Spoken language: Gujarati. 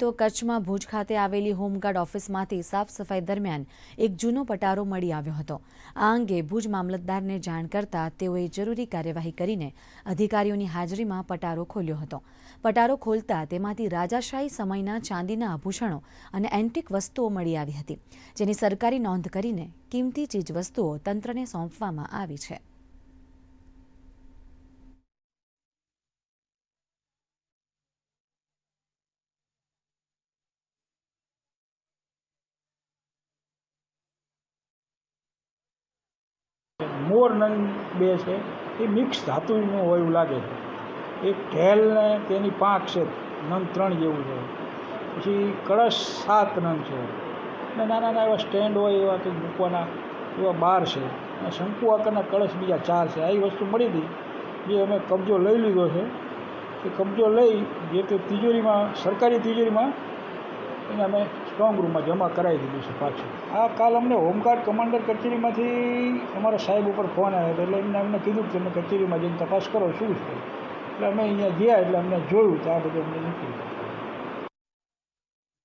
તો કચ્છમાં ભુજ ખાતે આવેલી હોમગાર્ડ ઓફિસમાંથી સાફ સફાઈ દરમિયાન એક જૂનો પટારો મળી આવ્યો હતો. આ અંગે ભુજ મામલતદારને જાણ કરતા તેઓએ જરૂરી કાર્યવાહી કરીને અધિકારીઓની હાજરીમાં પટારો ખોલ્યો હતો. પટારો ખોલતા તેમાંથી રાજાશાહી સમયના ચાંદીના આભૂષણો અને એન્ટિક વસ્તુઓ મળી આવી હતી, જેની સરકારી નોંધ કરીને કિંમતી ચીજવસ્તુઓ તંત્રને સોંપવામાં આવી છે. મોર નંગ બે છે, એ મિક્સ ધાતુનું હોય એવું લાગે છે. એક ઢેલ ને તેની પાંખ છે, નંગ ત્રણ જેવું છે. પછી કળશ સાત નંગ છે. અને નાના નાના એવા સ્ટેન્ડ હોય એવા કંઈક મૂકવાના એવા બાર છે. અને શંકુ આકારના કળશ બીજા ચાર છે. આવી વસ્તુ મળી હતી જે અમે કબજો લઈ લીધો છે. એ કબજો લઈ જે તે તિજોરીમાં, સરકારી તિજોરીમાં એને અમે સ્ટ્રોંગ રૂમમાં જમા કરાવી દીધું છે પાછું. આ કાલ અમને હોમગાર્ડ કમાન્ડર કચેરીમાંથી અમારા સાહેબ ઉપર ફોન આવ્યો એટલે એમને અમને કીધું કે તમે કચેરીમાં જઈને તપાસ કરો શું છે. એટલે અમે અહીંયા ગયા એટલે અમને જોયું તો આ બધું અમને નીકળી